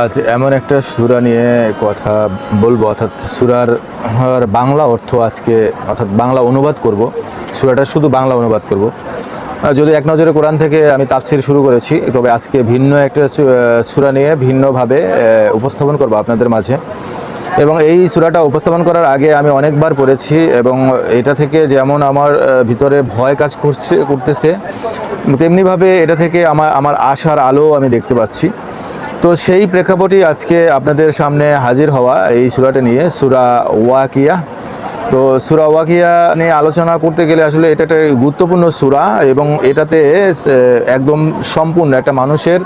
আজ এমন একটা সুরা নিয়ে কথা বলব, অর্থাৎ সুরার বাংলা অর্থ আজকে, অর্থাৎ বাংলা অনুবাদ করব। সুরাটা শুধু বাংলা অনুবাদ করব। যদি এক নজরে কোরআন থেকে আমি তাফসির শুরু করেছি, তবে আজকে ভিন্ন একটা সুরা নিয়ে ভিন্নভাবে উপস্থাপন করব আপনাদের মাঝে। এবং এই সুরাটা উপস্থাপন করার আগে আমি অনেকবার পড়েছি এবং এটা থেকে যেমন আমার ভিতরে ভয় কাজ করছে, করতেছে, তেমনিভাবে এটা থেকে আমার আমার আশার আলো আমি দেখতে পাচ্ছি। তো সেই প্রেক্ষাপটই আজকে আপনাদের সামনে হাজির হওয়া এই সুরাটা নিয়ে, সুরা ওয়াকিয়া। তো সুরা ওয়াকিয়া নিয়ে আলোচনা করতে গেলে আসলে এটা একটা গুরুত্বপূর্ণ সুরা এবং এটাতে একদম সম্পূর্ণ একটা মানুষের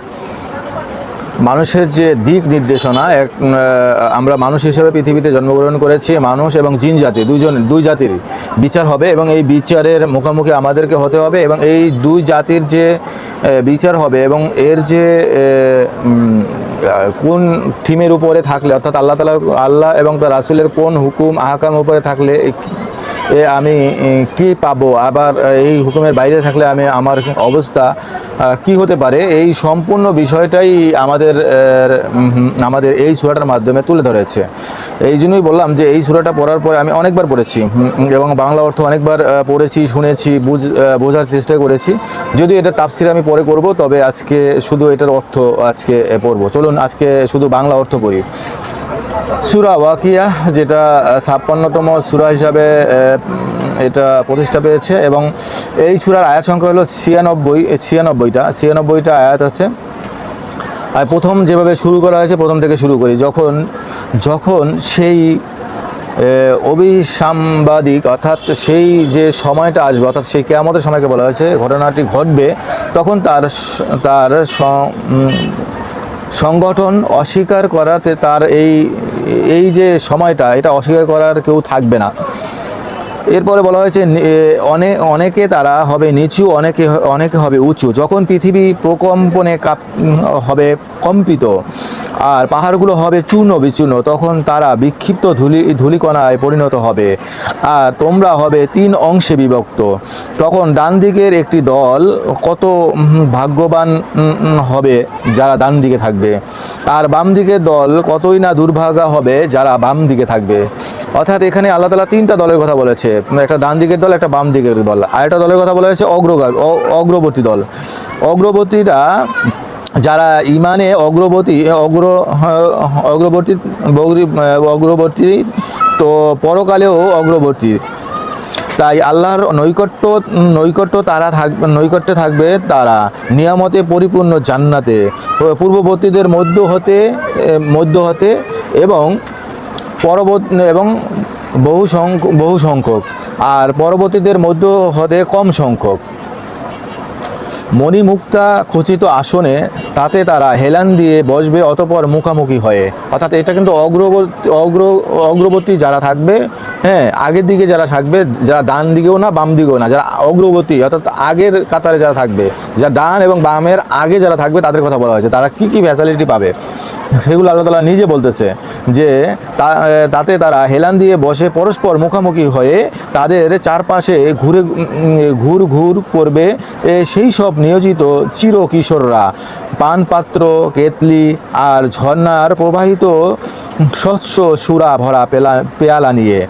মানুষের যে দিক নির্দেশনা, এক আমরা মানুষ হিসেবে পৃথিবীতে জন্মগ্রহণ করেছি, মানুষ এবং জিন জাতি, দুইজন, দুই জাতির বিচার হবে এবং এই বিচারের মুখোমুখি আমাদেরকে হতে হবে এবং এই দুই জাতির যে বিচার হবে এবং এর যে কোন থিমের উপরে থাকলে, অর্থাৎ আল্লাহ তালা আল্লাহ এবং তার রাসুলের কোন হুকুম, আহকাম উপরে থাকলে এ আমি কি পাবো? আবার এই হুকুমের বাইরে থাকলে আমি, আমার অবস্থা কি হতে পারে? এই সম্পূর্ণ বিষয়টাই আমাদের আমাদের এই সুরাটার মাধ্যমে তুলে ধরেছে। এই জন্যই বললাম যে, এই সুরাটা পড়ার পরে আমি অনেকবার পড়েছি এবং বাংলা অর্থ অনেকবার পড়েছি, শুনেছি, বুঝ বোঝার চেষ্টা করেছি। যদি এটা তাফসির আমি পরে করব, তবে আজকে শুধু এটার অর্থ আজকে পড়ব। চলুন, আজকে শুধু বাংলা অর্থ করি সুরা ওয়াকিয়া যেটা ছাপ্পান্নতম সুরা হিসাবে এটা প্রতিষ্ঠা পেয়েছে এবং এই সুরার আয়াত সংখ্যা হলো ছিয়ানব্বই ছিয়ানব্বইটা। ছিয়ানব্বইটা আয়াত আছে। আর প্রথম যেভাবে শুরু করা হয়েছে প্রথম থেকে শুরু করি। যখন যখন সেই আহ, অভিসাংবাদিক অর্থাৎ সেই যে সময়টা আসবে অর্থাৎ সেই কেয়ামতের সময়কে বলা হয়েছে ঘটনাটি ঘটবে তখন তার তার সংগঠন অস্বীকার করাতে তার এই এই যে সময়টা এটা অস্বীকার করার কেউ থাকবে না। এরপরে বলা হয়েছে অনেক অনেকে তারা হবে নিচু, অনেকে অনেকে হবে উঁচু। যখন পৃথিবী প্রকম্পনে কাপ, হবে কম্পিত আর পাহাড়গুলো হবে চূর্ণ বিচূর্ণ, তখন তারা বিক্ষিপ্ত ধুলি, ধুলিকণায় পরিণত হবে। আর তোমরা হবে তিন অংশে বিভক্ত। তখন ডান দিকের একটি দল কত ভাগ্যবান হবে যারা ডান দিকে থাকবে। আর বাম দিকের দল কতই না দুর্ভাগা হবে যারা বাম দিকে থাকবে। অর্থাৎ এখানে আল্লাহ তালা তিনটা দলের কথা বলেছে। একটা ডান দিকের দল, একটা বাম দিকের দল। আর একটা দলের কথা বলা হয়েছে অগ্রগা অ- অগ্রবর্তী দল। অগ্রবর্তীরা যারা ইমানে অগ্রবর্তী, অগ্র, অগ্রবর্তী অগ্রবর্তী, তো পরকালেও অগ্রবর্তী। তাই আল্লাহর নৈকট্য নৈকট্য তারা থাকবে নৈকট্যে থাকবে তারা। নিয়ামতে পরিপূর্ণ জান্নাতে। পূর্ববর্তীদের মধ্য হতে মধ্য হতে এবং পরবর্তী, এবং বহু সংখ্যক বহু সংখ্যক। আর পরবর্তীদের মধ্য হতে কম সংখ্যক। মণিমুক্তা খচিত আসনে তাতে তারা হেলান দিয়ে বসবে অতপর মুখামুখি হয়ে। অর্থাৎ এটা কিন্তু অগ্রবর্তী অগ্র অগ্রবর্তী যারা থাকবে হ্যাঁ আগের দিকে যারা থাকবে, যারা ডান দিকেও না, বাম দিকেও না, যারা অগ্রবর্তী, অর্থাৎ আগের কাতারে যারা থাকবে, যারা ডান এবং বামের আগে যারা থাকবে, তাদের কথা বলা হয়েছে। তারা কি কি ফ্যাসিলিটি পাবে? সেগুলো আল্লাহ তালা নিজে বলতেছে যে তাতে তারা হেলান দিয়ে বসে পরস্পর মুখামুখি হয়ে তাদের চারপাশে ঘুরে ঘুর ঘুর করবে। সেই সব নিয়োজিত চির কিশোররা পানপাত্র কেতলি আর ঝর্ণার প্রবাহিত স্বচ্ছ সুরা ভরা পেলা, পেয়ালা নিয়ে।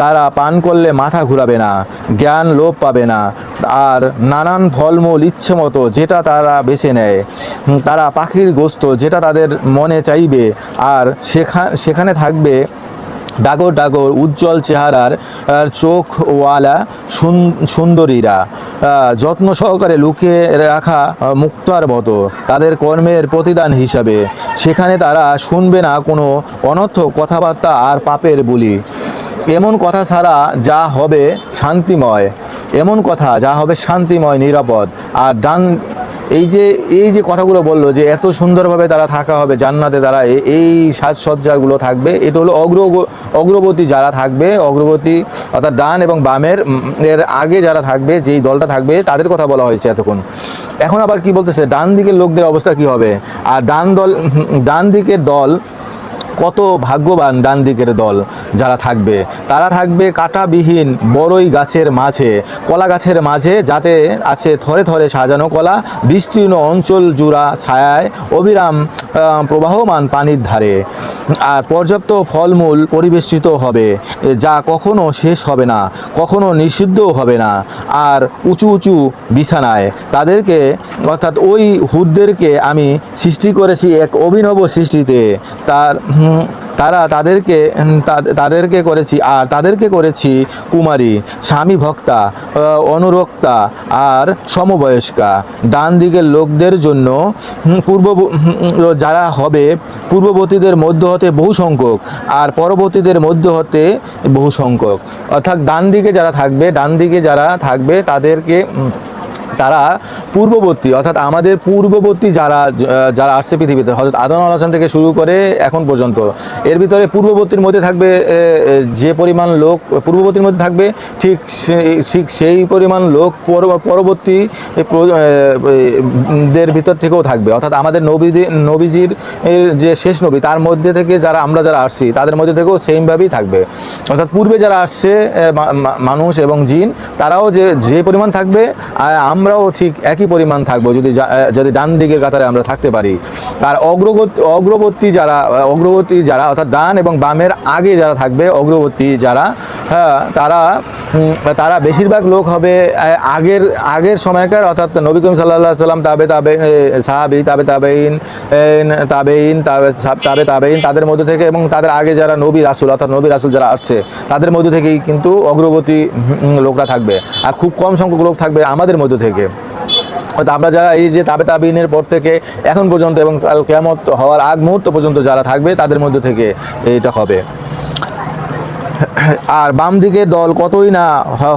তারা পান করলে মাথা ঘুরাবে না, জ্ঞান লোপ পাবে না, আর নানান ফলমূল ইচ্ছে মতো যেটা তারা বেছে নেয়। তারা পাখির গোস্ত যেটা তাদের মনে চাইবে, আর সেখা, সেখানে থাকবে ডাগর ডাগর উজ্জ্বল চেহারার চোখওয়ালা সুন- সুন্দরীরা। যত্ন সহকারে লুকিয়ে রাখা মুক্তার মতো, তাদের কর্মের প্রতিদান হিসাবে। সেখানে তারা শুনবে না কোনো অনর্থক কথাবার্তা আর পাপের বলি। এমন কথা ছাড়া যা হবে শান্তিময়। এমন কথা যা হবে শান্তিময়, নিরাপদ। আর ডান এই যে এই যে কথাগুলো বলল যে এত সুন্দরভাবে তারা থাকা হবে, জান্নাতে তারা এই সাজসজ্জাগুলো থাকবে, এটা হলো অগ্র অগ্রবর্তী যারা থাকবে অগ্রবর্তী অর্থাৎ ডান এবং বামের এর আগে যারা থাকবে, যেই দলটা থাকবে, তাদের কথা বলা হয়েছে এতক্ষণ। এখন আবার কি বলতেছে? ডান দিকের লোকদের অবস্থা কি হবে? আর ডান দল ডান দিকের দল কত ভাগ্যবান ডান দিকের দল যারা থাকবে। তারা থাকবে কাঁটাবিহীন বড়ই গাছের মাঝে, কলা গাছের মাঝে, যাতে আছে থরে থরে সাজানো কলা, বিস্তীর্ণ অঞ্চল জুড়া ছায়ায় অবিরাম প্রবাহমান পানির ধারে। আর পর্যাপ্ত ফলমূল পরিবেষ্টিত হবে যা কখনো শেষ হবে না, কখনো নিষিদ্ধও হবে না। আর উঁচু উঁচু বিছানায় তাদেরকে, অর্থাৎ ওই হুদদেরকে আমি সৃষ্টি করেছি এক অভিনব সৃষ্টিতে। তার তারা তাদেরকে তাদেরকে করেছি, আর তাদেরকে করেছি কুমারী, স্বামী ভক্তা অনুরক্তা, আর সমবয়স্কা। ডান দিকের লোকদের জন্য পূর্ব যারা হবে, পূর্ববর্তীদের মধ্য হতে বহু সংখ্যক আর পরবর্তীদের মধ্য হতে বহু সংখ্যক অর্থাৎ ডান দিকে যারা থাকবে, ডান দিকে যারা থাকবে, তাদেরকে তারা পূর্ববর্তী, অর্থাৎ আমাদের পূর্ববর্তী যারা যারা আসছে পৃথিবীতে হজরত আদম আলাহান থেকে শুরু করে এখন পর্যন্ত। এর ভিতরে পূর্ববর্তীর মধ্যে থাকবে যে পরিমাণ লোক, পূর্ববর্তীর মধ্যে থাকবে, ঠিক ঠিক সেই পরিমাণ লোক পর- পরবর্তী দের ভিতর থেকেও থাকবে। অর্থাৎ আমাদের নবীদের নবীজির যে শেষ নবী, তার মধ্যে থেকে যারা, আমরা যারা আসছি, তাদের মধ্যে থেকেও সেমভাবেই থাকবে। অর্থাৎ পূর্বে যারা আসছে মানুষ এবং জিন, তারাও যে যে পরিমাণ থাকবে আমরাও ঠিক একই পরিমাণ থাকব যদি যদি ডান দিকের কাতারে আমরা থাকতে পারি। আর অগ্রগতি, অগ্রবর্তী যারা অগ্রগতি যারা, অর্থাৎ ডান এবং বামের আগে যারা থাকবে, অগ্রবর্তী যারা হ্যাঁ তারা তারা বেশিরভাগ লোক হবে আগের আগের সময়কার, অর্থাৎ নবী করিম সাল্লাহ সাল্লাম তাবে তাবে সাহাবি, তাবে তাবেইন তাবেইন তাবে তাবে তাবেইন তাদের মধ্যে থেকে এবং তাদের আগে যারা নবী রাসুল, অর্থাৎ নবী রাসুল যারা আসছে, তাদের মধ্যে থেকেই কিন্তু অগ্রগতি লোকরা থাকবে। আর খুব কম সংখ্যক লোক থাকবে আমাদের মধ্যে থেকে। হয়তো আমরা যারা এই যে তাবে তাবিনের পর থেকে এখন পর্যন্ত এবং কাল কেমত হওয়ার আগ মুহূর্ত পর্যন্ত যারা থাকবে তাদের মধ্যে থেকে এটা হবে। আর বাম দিকের দল কতই না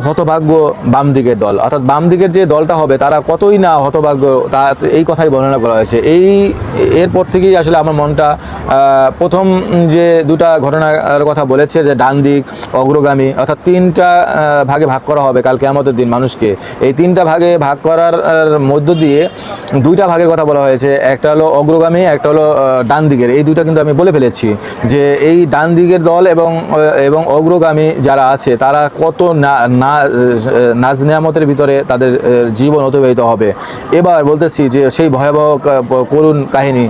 হতভাগ্য বাম দিকের দল। অর্থাৎ বাম দিকের যে দলটা হবে, তারা কতই না হতভাগ্য, তা এই কথাই বর্ণনা করা হয়েছে। এই, এরপর থেকেই আসলে আমার মনটা প্রথম যে দুটা ঘটনার কথা বলেছে, যে ডান দিক অগ্রগামী, অর্থাৎ তিনটা ভাগে ভাগ করা হবে কালকে আমাদের দিন মানুষকে। এই তিনটা ভাগে ভাগ করার মধ্য দিয়ে দুইটা ভাগের কথা বলা হয়েছে। একটা হলো অগ্রগামী, একটা হলো ডান দিকের। এই দুইটা কিন্তু আমি বলে ফেলেছি যে এই ডান দিকের দল এবং এবং অগ্রগামী যারা আছে, তারা কত নাজ নিয়ামতের ভিতরে তাদের জীবন অতিবাহিত হবে। এবার বলতেছি যে সেই ভয়াবহ করুণ কাহিনী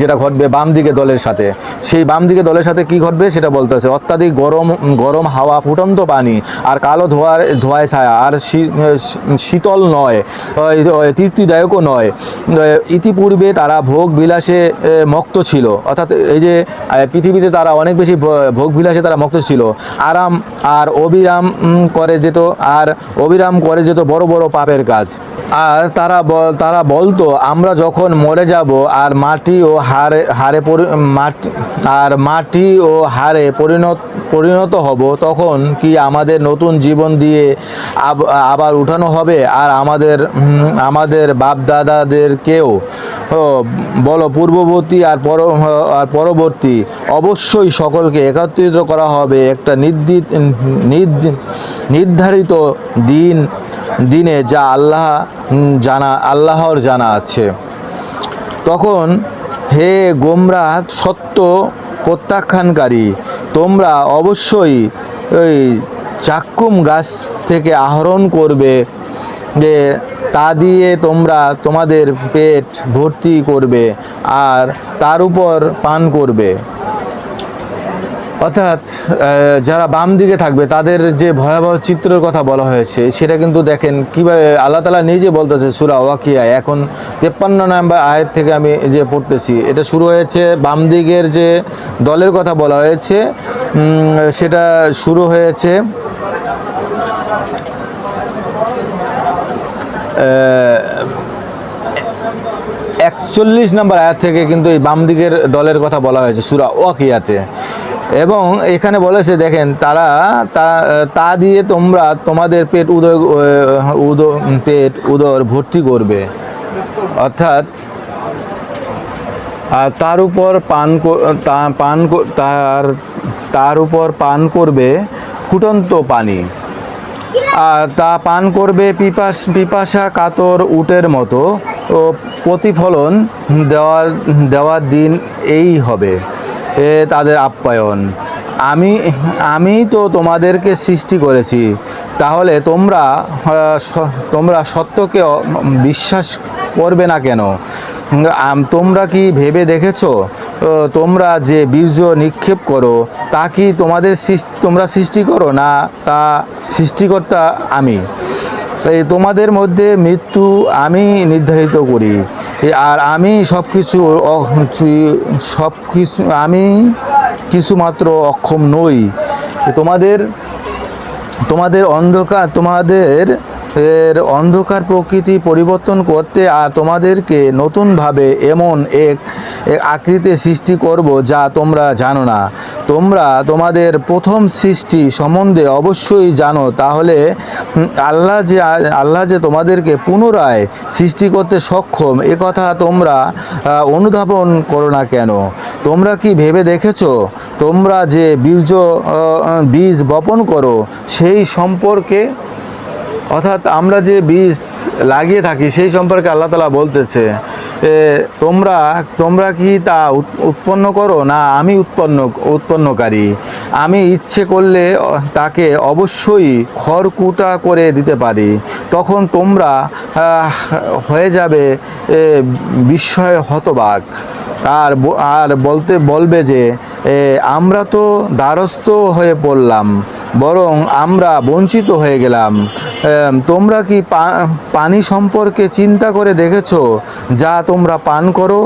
যেটা ঘটবে বাম দিকে দলের সাথে। সেই বাম দিকে দলের সাথে কি ঘটবে সেটা বলতেছে, অত্যাধিক গরম গরম হাওয়া, ফুটন্ত পানি আর কালো ধোয়ার, ধোয়ায় ছায়া আর শীতল নয় তৃপ্তিদায়কও নয়। ইতিপূর্বে তারা ভোগ বিলাসে মক্ত ছিল। অর্থাৎ এই যে পৃথিবীতে তারা অনেক বেশি ভোগ বিলাসে তারা মক্ত ছিল। আরাম আর অবিরাম করে যেত আর অবিরাম করে যেত বড় বড় পাপের কাজ। আর তারা তারা বলতো আমরা যখন মরে যাব আর মাটি ও হারে হারে মাটি আর মাটি ও হারে পরিণত পরিণত হব তখন কি আমাদের নতুন জীবন দিয়ে আবার উঠানো হবে? আর আমাদের আমাদের বাপ দাদাদেরকেও ও, বলো পূর্ববর্তী আর পর আর পরবর্তী অবশ্যই সকলকে একত্রিত করা হবে একটা নির্দিত নির্ধারিত দিন, দিনে যা আল্লাহ জানা, আল্লাহর জানা আছে। তখন হে গোমরা, সত্য প্রত্যাখ্যানকারী, তোমরা অবশ্যই ওই চাক্কুম গাছ থেকে আহরণ করবে, যে তা দিয়ে তোমরা তোমাদের পেট ভর্তি করবে আর তার উপর পান করবে। অর্থাৎ যারা বাম দিকে থাকবে, তাদের যে ভয়াবহ চিত্রের কথা বলা হয়েছে, সেটা কিন্তু দেখেন কীভাবে আল্লাহ তালা নিজে বলতেছে সুরা ওয়াকিয়া। এখন তেপ্পান্ন নম্বর আয়ের থেকে আমি যে পড়তেছি, এটা শুরু হয়েছে বাম দিকের যে দলের কথা বলা হয়েছে সেটা শুরু হয়েছে একচল্লিশ নম্বর আয়াত থেকে কিন্তু এই বাম দিকের দলের কথা বলা হয়েছে সুরা ওয়াকিয়াতে। এবং এখানে বলেছে, দেখেন, তারা, তা দিয়ে তোমরা তোমাদের পেট উদয় উদ পেট উদর ভর্তি করবে। অর্থাৎ, আর তার উপর পান পান তার তার উপর পান করবে ফুটন্ত পানি। আর তা পান করবে পিপাস, পিপাসা কাতর উটের মতো। ও প্রতিফলন দেওয়ার দেওয়ার দিন এই হবে। এ তাদের আপ্যায়ন। আমি আমি তো তোমাদেরকে সৃষ্টি করেছি। তাহলে তোমরা তোমরা সত্যকে বিশ্বাস করবে না কেন? তোমরা কি ভেবে দেখেছ? তোমরা যে বীর্য নিক্ষেপ করো, তা কি তোমাদের তোমরা সৃষ্টি করো না তা সৃষ্টিকর্তা আমি? তোমাদের মধ্যে মৃত্যু আমি নির্ধারিত করি। আর আমি সব কিছু সব কিছু আমি কিছুমাত্র অক্ষম নই। তোমাদের তোমাদের অন্ধকার তোমাদের এর অন্ধকার প্রকৃতি পরিবর্তন করতে আর তোমাদেরকে নতুনভাবে এমন এক আকৃতি সৃষ্টি করব যা তোমরা জানো না। তোমরা তোমাদের প্রথম সৃষ্টি সম্বন্ধে অবশ্যই জানো। তাহলে আল্লাহ যে আল্লাহ যে তোমাদেরকে পুনরায় সৃষ্টি করতে সক্ষম, এ কথা তোমরা অনুধাবন করো না কেন? তোমরা কি ভেবে দেখেছ? তোমরা যে বীর্য বীজ বপন করো, সেই সম্পর্কে অর্থাৎ আমরা যে বীজ লাগিয়ে থাকি সেই সম্পর্কে আল্লাহ তালা বলতেছে তোমরা তোমরা কি তা উৎপন্ন করো? না, আমি উৎপন্ন, উৎপন্নকারী। আমি ইচ্ছে করলে তাকে অবশ্যই খড়কুটা করে দিতে পারি। তখন তোমরা হয়ে যাবে বিস্ময়ে হতবাক। আর আর বলতে, বলবে যে আমরা তো দ্বারস্থ হয়ে পড়লাম, বরং আমরা বঞ্চিত হয়ে গেলাম। তোমরা কি পানি সম্পর্কে চিন্তা করে দেখেছ, যা তোমরা পান করো,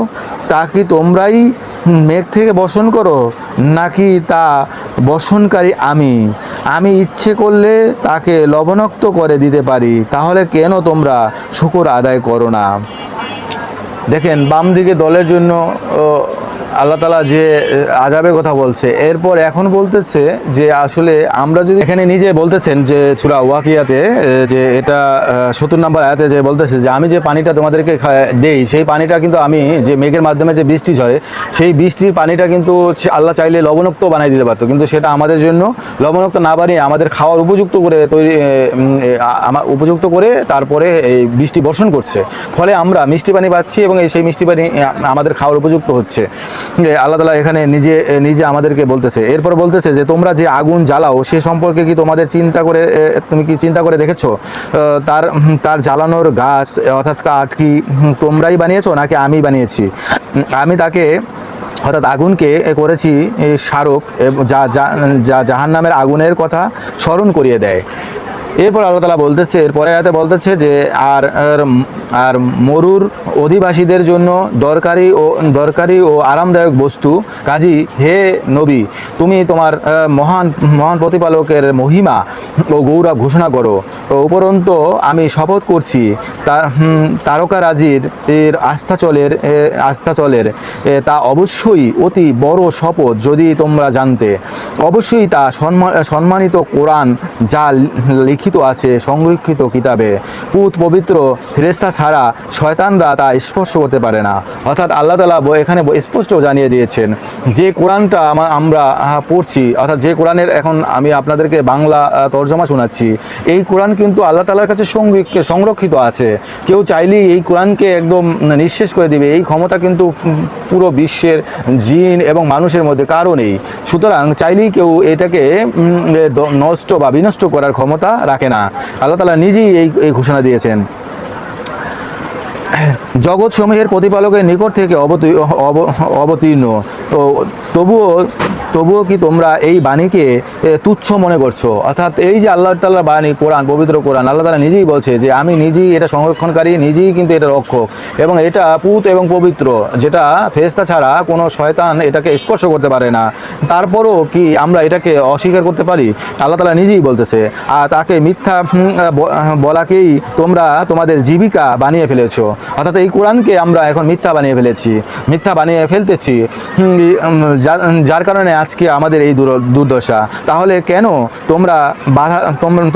তা কি তোমরাই মেঘ থেকে বসন করো? নাকি তা বসনকারী আমি? আমি ইচ্ছে করলে তাকে লবণাক্ত করে দিতে পারি, তাহলে কেন তোমরা শুকুর আদায় করো না? দেখেন বাম দিকে দলের জন্য আল্লাহ তালা যে আজাবের কথা বলছে, এরপর এখন বলতেছে যে আসলে আমরা যদি এখানে নিজে বলতেছেন যে চূড়া ওয়াকিয়াতে যে এটা সত্তর নম্বর আয়াতে যে বলতেছে যে আমি যে পানিটা তোমাদেরকে দেই, সেই পানিটা কিন্তু আমি যে মেঘের মাধ্যমে যে বৃষ্টি হয় সেই বৃষ্টির পানিটা কিন্তু আল্লাহ চাইলে লবণাক্ত বানিয়ে দিতে পারতো। কিন্তু সেটা আমাদের জন্য লবণাক্ত না বানিয়ে আমাদের খাওয়ার উপযুক্ত করে তৈরি উপযুক্ত করে তারপরে এই বৃষ্টি বর্ষণ করছে। ফলে আমরা মিষ্টি পানি পাচ্ছি এবং এই সেই মিষ্টি পানি আমাদের খাওয়ার উপযুক্ত হচ্ছে। আল্লাহ তালা এখানে নিজে নিজে আমাদেরকে বলতেছে। এরপর বলতেছে যে, তোমরা যে আগুন জ্বালাও, সে সম্পর্কে কি তোমাদের চিন্তা করে তুমি কি চিন্তা করে দেখেছ? তার তার জ্বালানোর গাছ, অর্থাৎ কাঠ কি তোমরাই বানিয়েছো নাকি আমি বানিয়েছি? আমি তাকে, অর্থাৎ আগুনকে করেছি স্মারক যা, যা- জাহান নামের আগুনের কথা স্মরণ করিয়ে দেয়। এরপর আল্লাহ তালা বলতেছে, এরপরে বলতেছে যে আর আর মরুর অধিবাসীদের জন্য দরকারি ও দরকারি ও আরামদায়ক বস্তু। কাজী, হে নবী, তুমি তোমার মহান মহান প্রতিপালকের মহিমা ও গৌরব ঘোষণা করো। উপরন্ত আমি শপথ করছি তার তারকারাজির এর আস্থাচলের আস্থাচলের তা অবশ্যই অতি বড় শপথ যদি তোমরা জানতে। অবশ্যই তা সম্মা- সম্মানিত কোরআন যা লিখিত আছে, সংরক্ষিত কিতাবে। পুত পবিত্র ফেরেস্তা ছাড়া শয়তানরা তা স্পর্শ করতে পারে না। অর্থাৎ আল্লাহ তালা এখানে স্পষ্ট জানিয়ে দিয়েছেন, যে কোরআনটা আমরা পড়ছি, অর্থাৎ যে কোরআনের এখন আমি আপনাদেরকে বাংলা তর্জমা শোনাচ্ছি, এই কোরআন কিন্তু আল্লাহ তালার কাছে সংরক্ষ- সংরক্ষিত আছে। কেউ চাইলেই এই কোরআনকে একদম নিঃশেষ করে দিবে, এই ক্ষমতা কিন্তু পুরো বিশ্বের জিন এবং মানুষের মধ্যে কারও নেই। সুতরাং চাইলেই কেউ এটাকে নষ্ট বা বিনষ্ট করার ক্ষমতা রাখে না। আল্লাহ তালা নিজেই এই ঘোষণা দিয়েছেন। জগৎ সমূহের প্রতিপালকের নিকট থেকে অবতী- অবতীর্ণ। তো তবুও তবুও কি তোমরা এই বাণীকে তুচ্ছ মনে করছ? অর্থাৎ এই যে আল্লাহ তাল্লাহ বাণী, কোরআন, পবিত্র কোরআন, আল্লাহ তালা নিজেই বলছে যে, আমি নিজেই এটা সংরক্ষণকারী, নিজেই কিন্তু এটা রক্ষক এবং এটা পুত এবং পবিত্র, যেটা ফেস্তা ছাড়া কোনো শয়তান এটাকে স্পর্শ করতে পারে না। তারপরও কি আমরা এটাকে অস্বীকার করতে পারি? আল্লাহ তালা নিজেই বলতেছে। আর তাকে মিথ্যা বলাকেই তোমরা তোমাদের জীবিকা বানিয়ে ফেলেছো। অর্থাৎ এই কোরআনকে আমরা এখন মিথ্যা বানিয়ে ফেলেছি, মিথ্যা বানিয়ে ফেলতেছি। যার কারণে আজকে আমাদের এই দুর্দশা। তাহলে কেন তোমরা বাধা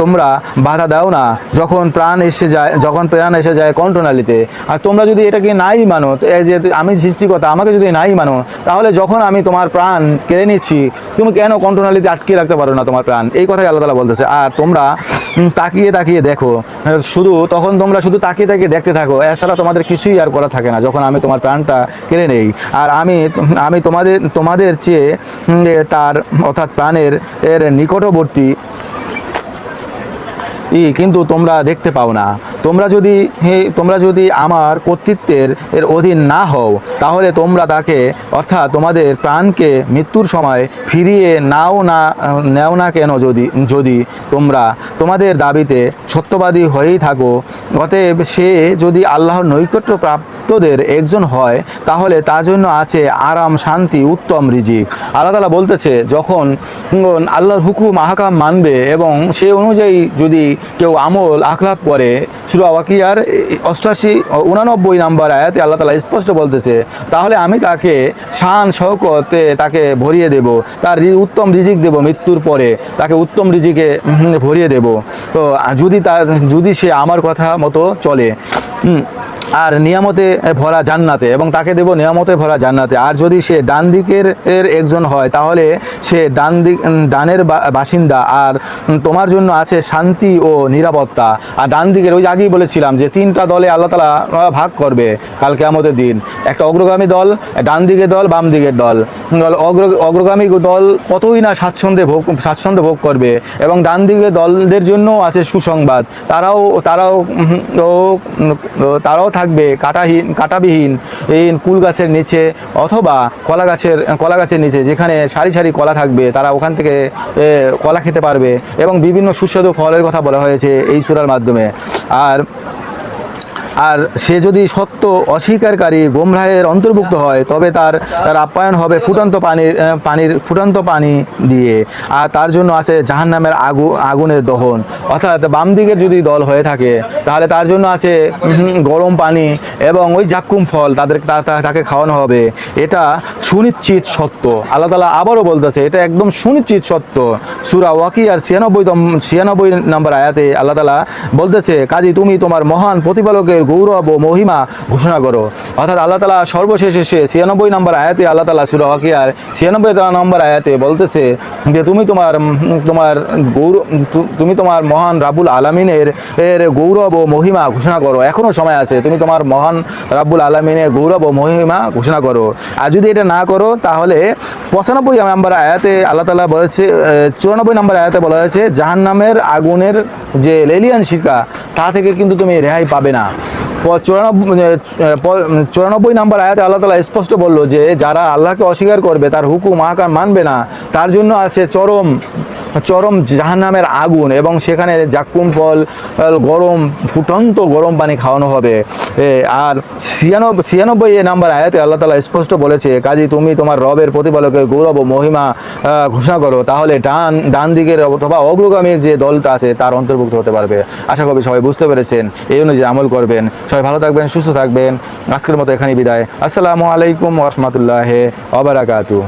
তোমরা বাধা দাও না যখন প্রাণ এসে যায়, যখন প্রাণ এসে যায় কণ্ঠনালীতে? আর তোমরা যদি এটাকে নাই মানো যে আমি সৃষ্টিকর্তা, আমাকে যদি নাই মানো, তাহলে যখন আমি তোমার প্রাণ কেড়ে নিচ্ছি, তুমি কেন কণ্ঠনালীতে আটকে রাখতে পারো না তোমার প্রাণ? এই কথাই আল্লাহ তালা বলতেছে। আর তোমরা তাকিয়ে তাকিয়ে দেখো, শুধু তখন তোমরা শুধু তাকিয়ে তাকিয়ে দেখতে থাকো। এছাড়া ছাড়া তোমাদের কিছুই আর করা থাকে না, যখন আমি তোমার প্রাণটা কেড়ে নেই। আর আমি আমি তোমাদের তোমাদের চেয়ে তার, অর্থাৎ প্রাণের, এর নিকটবর্তী ই, কিন্তু তোমরা দেখতে পাও না। তোমরা যদি তোমরা যদি আমার কর্তৃত্বের এর অধীন না হও, তাহলে তোমরা তাকে, অর্থাৎ তোমাদের প্রাণকে মৃত্যুর সময় ফিরিয়ে নাও না, নেও না কেন যদি যদি তোমরা? তোমাদের দাবিতে সত্যবাদী হয়েই থাকো। অতএব সে যদি আল্লাহর নৈকট্য প্রাপ্তদের একজন হয়, তাহলে তার জন্য আছে আরাম, শান্তি, উত্তম রিজিক। আল্লাহ তালা বলতেছে, যখন আল্লাহর হুকুম, আহকাম মানবে এবং সে অনুযায়ী যদি কেউ আমল আখলাপ করে সুরা ওয়াকিয়ার অষ্টাশি উনানব্বই নাম্বার আয়াতে আল্লাহ তালা স্পষ্ট বলতেছে, তাহলে আমি তাকে শান শৌকতে তাকে ভরিয়ে দেব। তার উত্তম রিজিক দেব মৃত্যুর পরে। তাকে উত্তম রিজিকে ভরিয়ে দেব। তো যদি তার যদি সে আমার কথা মতো চলে আর নিয়ামতে ভরা জান্নাতে এবং তাকে দেব নিয়ামতে ভরা জান্নাতে। আর যদি সে ডান দিকের এর একজন হয়, তাহলে সে ডান দিক ডানের বাসিন্দা। আর তোমার জন্য আছে শান্তি ও নিরাপত্তা। আর ডান দিকের ওই আগেই বলেছিলাম যে তিনটা দলে আল্লাহ তালা ভাগ করবে কালকে আমাদের দিন। একটা অগ্রগামী দল ডান দিকের দল, বাম দিকের দল। অগ্র, অগ্রগামী দল কতই না স্বাচ্ছন্দ্যে ভোগ, স্বাচ্ছন্দ্য ভোগ করবে এবং ডান দিকের দলদের জন্য আছে সুসংবাদ। তারাও তারাও তারাও থাকবে কাটাহীন, কাটাবিহীন এই কুল গাছের নিচে অথবা কলা গাছের কলা গাছের নিচে যেখানে সারি সারি কলা থাকবে, তারা ওখান থেকে কলা খেতে পারবে এবং বিভিন্ন সুস্বাদু ফলের কথা বলা হয়েছে এই সুরার মাধ্যমে। আর আর সে যদি সত্য অস্বীকারী গোমরাহের অন্তর্ভুক্ত হয়, তবে তার তার আপ্যায়ন হবে ফুটন্ত পানির পানির ফুটন্ত পানি দিয়ে। আর তার জন্য আছে জাহান্নামের আগু, আগুনের দহন। অর্থাৎ বাম দিকের যদি দল হয়ে থাকে, তাহলে তার জন্য আছে গরম পানি এবং ওই জাক্কুম ফল তাদের তাকে খাওয়ানো হবে। এটা সুনিশ্চিত সত্য। আল্লাহ তালা আবারও বলতেছে, এটা একদম সুনিশ্চিত সত্য। সুরা ওয়াকি আর ছিয়ানব্বই ছিয়ানব্বই নম্বর আয়াতে আল্লাহ তালা বলতেছে, কাজী তুমি তোমার মহান প্রতিপালকের গৌরব ও মহিমা ঘোষণা করো। অর্থাৎ আল্লাহ তালা সর্বশেষ এসে ছিয়ানব্বই নম্বর আয়াতে আল্লাহ তালা সুরা আর ছিয়ানব্বই নম্বর আয়াতে বলতেছে যে, তুমি তোমার তোমার গৌরব তুমি তোমার মহান রাবুল আলমিনের এর গৌরব ও মহিমা ঘোষণা করো। এখনও সময় আছে, তুমি তোমার মহান রাব্বুল আলমিনের গৌরব ও মহিমা ঘোষণা করো। আর যদি এটা না করো, তাহলে পঁচানব্বই নম্বর আয়াতে আল্লাহ তালা বলেছে চুরানব্বই নম্বর আয়াতে বলা হয়েছে, জাহান্নামের আগুনের যে লেলিয়ান শিকা, তা থেকে কিন্তু তুমি রেহাই পাবে না। চুরানব্বই আহ, চুরানব্বই নম্বর আয়াতে আল্লাহ তালা স্পষ্ট বলল যে যারা আল্লাহকে অস্বীকার করবে তার হুকুম আকার মানবে না। তার জন্য আছে চরম চরম জাহান্নামের আগুন এবং সেখানে জাকুম ফল গরম, ফুটন্ত গরম পানি খাওয়ানো হবে। আর ছিয়ানব্বই ছিয়ানব্বই নাম্বার আয়াতে আল্লাহ তালা স্পষ্ট বলেছে, কাজী তুমি তোমার রবের প্রতিপালকের গৌরব ও মহিমা ঘোষণা করো, তাহলে ডান ডান দিকের অথবা অগ্রগামীর যে দলটা আছে তার অন্তর্ভুক্ত হতে পারবে। আশা করি সবাই বুঝতে পেরেছেন, এই অনুযায়ী আমল করবেন। সবাই ভালো থাকবেন, সুস্থ থাকবেন। আজকের মতো এখানেই বিদায়। আসসালামু আলাইকুম রহমতুল্লাহ ওবরাকাতু